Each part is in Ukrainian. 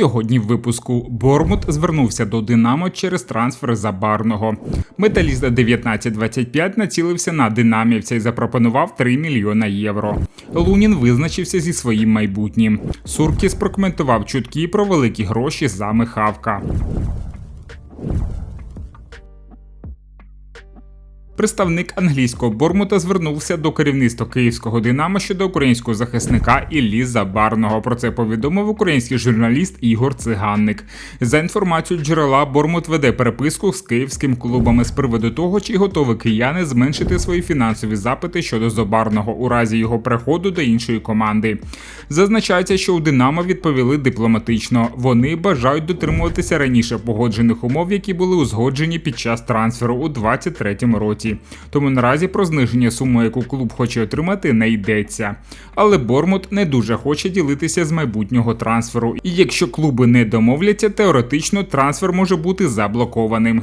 Сьогодні в випуску Бормут звернувся до Динамо через трансфер Забарного. Металіст 1925 націлився на динамівця і запропонував 3 мільйона євро. Лунін визначився зі своїм майбутнім. Суркіс прокоментував чутки про великі гроші за Михавка. Представник англійського Бормута звернувся до керівництва київського Динамо щодо українського захисника Іллі Забарного. Про це повідомив український журналіст Ігор Циганник. За інформацією джерела, Бормут веде переписку з київським клубами з приводу того, чи готові кияни зменшити свої фінансові запити щодо Забарного у разі його приходу до іншої команди. Зазначається, що у Динамо відповіли дипломатично. Вони бажають дотримуватися раніше погоджених умов, які були узгоджені під час трансферу у 2023 році. Тому наразі про зниження суми, яку клуб хоче отримати, не йдеться. Але Бормут не дуже хоче ділитися з майбутнього трансферу. І якщо клуби не домовляться, теоретично трансфер може бути заблокованим.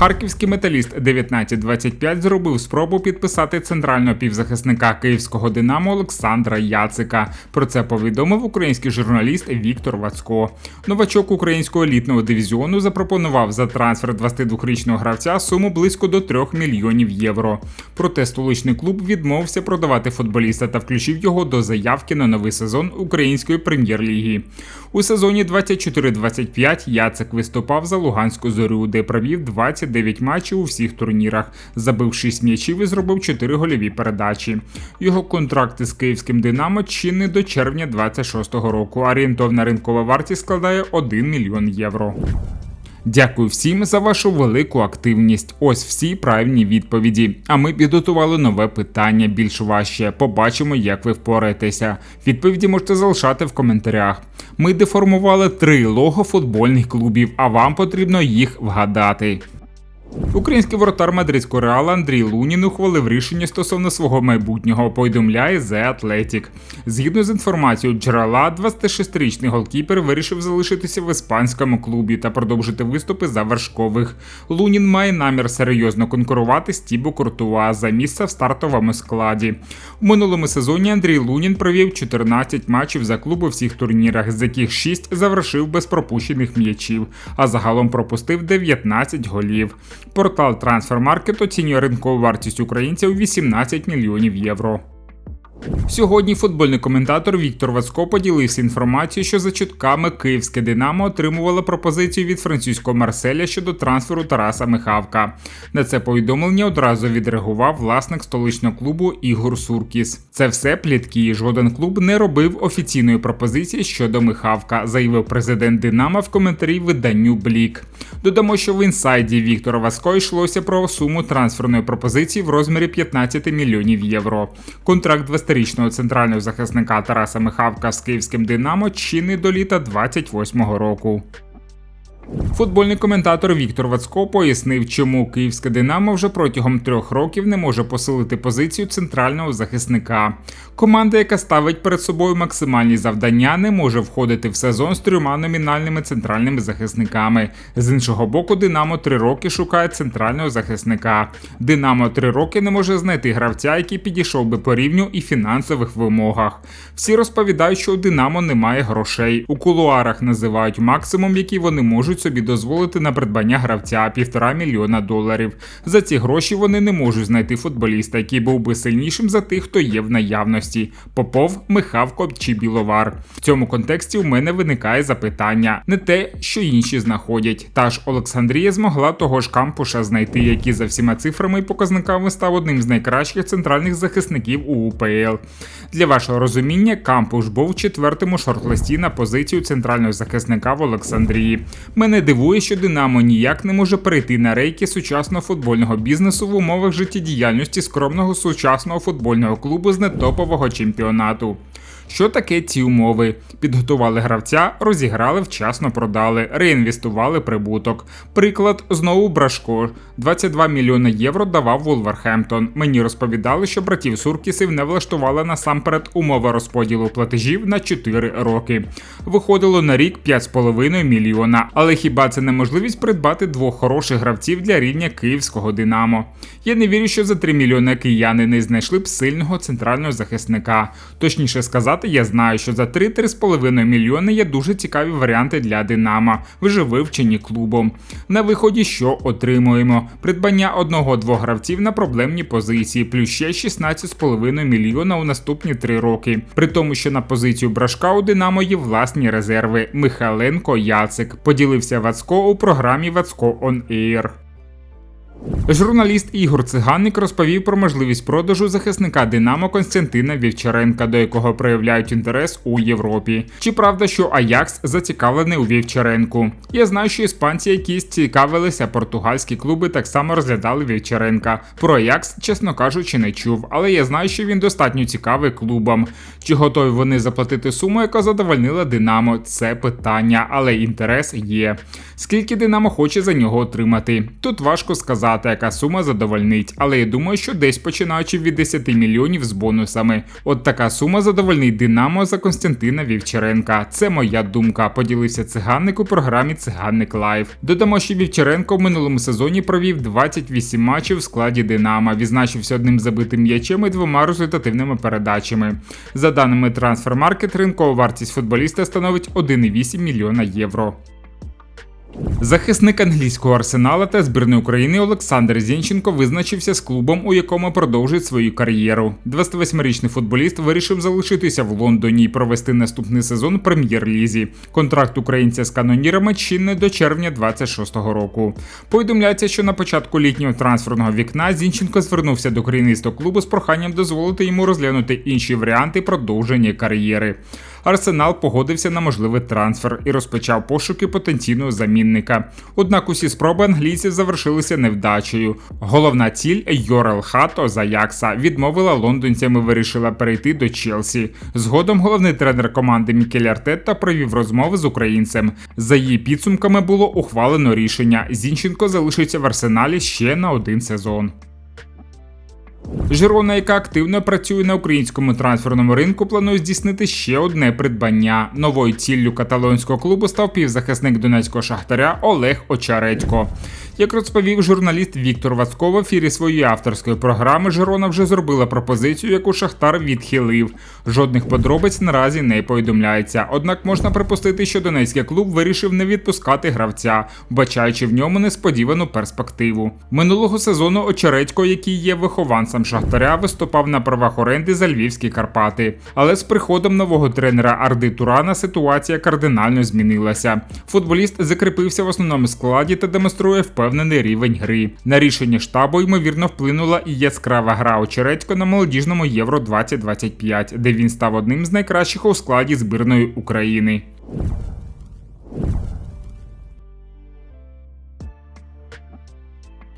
Харківський металіст 1925 зробив спробу підписати центрального півзахисника київського Динамо Олександра Яцика. Про це повідомив український журналіст Віктор Вацько. Новачок українського елітного дивізіону запропонував за трансфер 22-річного гравця суму близько до 3 мільйонів євро. Проте столичний клуб відмовився продавати футболіста та включив його до заявки на новий сезон української прем'єр-ліги. У сезоні 24-25 Яцик виступав за Луганську зорю, де провів 29 матчів у всіх турнірах, забив 6 м'ячів і зробив 4 гольові передачі. Його контракт із київським Динамо чинний до червня 26-го року. Орієнтовна ринкова вартість складає 1 мільйон євро. Дякую всім за вашу велику активність. Ось всі правильні відповіді. А ми підготували нове питання більш важче. Побачимо, як ви впораєтеся. Відповіді можете залишати в коментарях. Ми деформували три лого футбольних клубів, а вам потрібно їх вгадати. Український воротар мадридського реала Андрій Лунін ухвалив рішення стосовно свого майбутнього. Повідомляє The Athletic. Згідно з інформацією джерела, 26-річний голкіпер вирішив залишитися в іспанському клубі та продовжити виступи за вершкових. Лунін має намір серйозно конкурувати з Тібо Куртуа за місце в стартовому складі. У минулому сезоні Андрій Лунін провів 14 матчів за клуб у всіх турнірах, з яких 6 завершив без пропущених м'ячів, а загалом пропустив 19 голів. Портал Transfermarkt оцінює ринкову вартість українців 18 мільйонів євро. Сьогодні футбольний коментатор Віктор Вацько поділився інформацією, що за чутками київське Динамо отримувало пропозицію від французького Марселя щодо трансферу Тараса Михавка. На це повідомлення одразу відреагував власник столичного клубу Ігор Суркіс. Це все плітки. Жоден клуб не робив офіційної пропозиції щодо Михавка, заявив президент Динамо в коментарі виданню Блік. Додамо, що в інсайді Віктора Васко йшлося про суму трансферної пропозиції в розмірі 15 мільйонів євро. Контракт 20-річного центрального захисника Тараса Михавка з київським Динамо чинний до літа 28-го року. Футбольний коментатор Віктор Вацько пояснив, чому київське Динамо вже протягом трьох років не може посилити позицію центрального захисника. Команда, яка ставить перед собою максимальні завдання, не може входити в сезон з трьома номінальними центральними захисниками. З іншого боку, Динамо три роки шукає центрального захисника. Динамо три роки не може знайти гравця, який підійшов би по рівню і фінансових вимогах. Всі розповідають, що у Динамо немає грошей. У кулуарах називають максимум, який вони можуть можуть собі дозволити на придбання гравця півтора мільйона доларів. За ці гроші вони не можуть знайти футболіста, який був би сильнішим за тих, хто є в наявності: Попов, Михавко чи Біловар. В цьому контексті у мене виникає запитання: не те, що інші знаходять. Та ж Олександрія змогла того ж кампуша знайти, який за всіма цифрами і показниками став одним з найкращих центральних захисників у УПЛ. Для вашого розуміння, кампуш був четвертому шорт-листі на позицію центрального захисника в Олександрії. Ми мене дивує, що Динамо ніяк не може перейти на рейки сучасного футбольного бізнесу в умовах життєдіяльності скромного сучасного футбольного клубу з нетопового чемпіонату. Що таке ці умови? Підготували гравця, розіграли, вчасно продали, реінвестували прибуток. Приклад знову Брашко. 22 мільйони євро давав Вулверхемптон. Мені розповідали, що братів Суркісів не влаштували насамперед умови розподілу платежів на 4 роки. Виходило на рік 5,5 мільйона. Але хіба це неможливість придбати двох хороших гравців для рівня київського Динамо? Я не вірю, що за 3 мільйони кияни не знайшли б сильного центрального захисника. Точніше сказати, я знаю, що за 3-3,5 мільйони є дуже цікаві варіанти для Динамо, вже вивчені клубом. На виході що отримуємо? Придбання одного-двох гравців на проблемні позиції, плюс ще 16,5 мільйона у наступні 3 роки. При тому, що на позицію брашка у Динамо є власні резерви. Михайленко Яцик поділився Вацко у програмі Вацко On Air. Журналіст Ігор Циганник розповів про можливість продажу захисника Динамо Константина Вівчаренка, до якого проявляють інтерес у Європі. Чи правда, що Аякс зацікавлений у Вівчаренку? Я знаю, що іспанці якісь цікавилися, португальські клуби так само розглядали Вівчаренка. Про Аякс, чесно кажучи, не чув, але я знаю, що він достатньо цікавий клубам. Чи готові вони заплатити суму, яка задовольнила Динамо? Це питання, але інтерес є. Скільки Динамо хоче за нього отримати? Тут важко сказати сказати, яка сума задовольнить, але я думаю, що десь починаючи від 10 мільйонів з бонусами. От така сума задовольнить Динамо за Константина Вівчаренка. Це моя думка. Поділився циганник у програмі Циганник Лайв. Додамо, що Вівчаренко в минулому сезоні провів 28 матчів в складі Динамо, відзначився одним забитим м'ячем і двома результативними передачами. За даними Transfermarkt, ринкова вартість футболіста становить 1,8 мільйона євро. Захисник англійського арсенала та збірної України Олександр Зінченко визначився з клубом, у якому продовжить свою кар'єру. 28-річний футболіст вирішив залишитися в Лондоні і провести наступний сезон прем'єр-лізі. Контракт українця з канонірами чинний до червня 26-го року. Повідомляється, що на початку літнього трансферного вікна Зінченко звернувся до керівництва клубу з проханням дозволити йому розглянути інші варіанти продовження кар'єри. Арсенал погодився на можливий трансфер і розпочав пошуки потенційного замінника. Однак усі спроби англійців завершилися невдачею. Головна ціль Йорел Хато з Аякса відмовила лондонцям і вирішила перейти до Челсі. Згодом головний тренер команди Мікель Артетта провів розмови з українцем. За її підсумками було ухвалено рішення. Зінченко залишиться в арсеналі ще на один сезон. Жирона, яка активно працює на українському трансферному ринку, планує здійснити ще одне придбання. Новою ціллю каталонського клубу став півзахисник донецького шахтаря Олег Очаредько. Як розповів журналіст Віктор Вацько в ефірі своєї авторської програми, Жирона вже зробила пропозицію, яку Шахтар відхилив. Жодних подробиць наразі не повідомляється. Однак можна припустити, що донецький клуб вирішив не відпускати гравця, вбачаючи в ньому несподівану перспективу. Минулого сезону Очередько, який є вихованцем Шахтаря, виступав на правах оренди за Львівські Карпати. Але з приходом нового тренера Арди Турана ситуація кардинально змінилася. Футболіст закріпився в основному складі та демонструє впевненість впевнений рівень гри. На рішення штабу ймовірно вплинула і яскрава гра Очередько на молодіжному Євро 2025, де він став одним з найкращих у складі збірної України.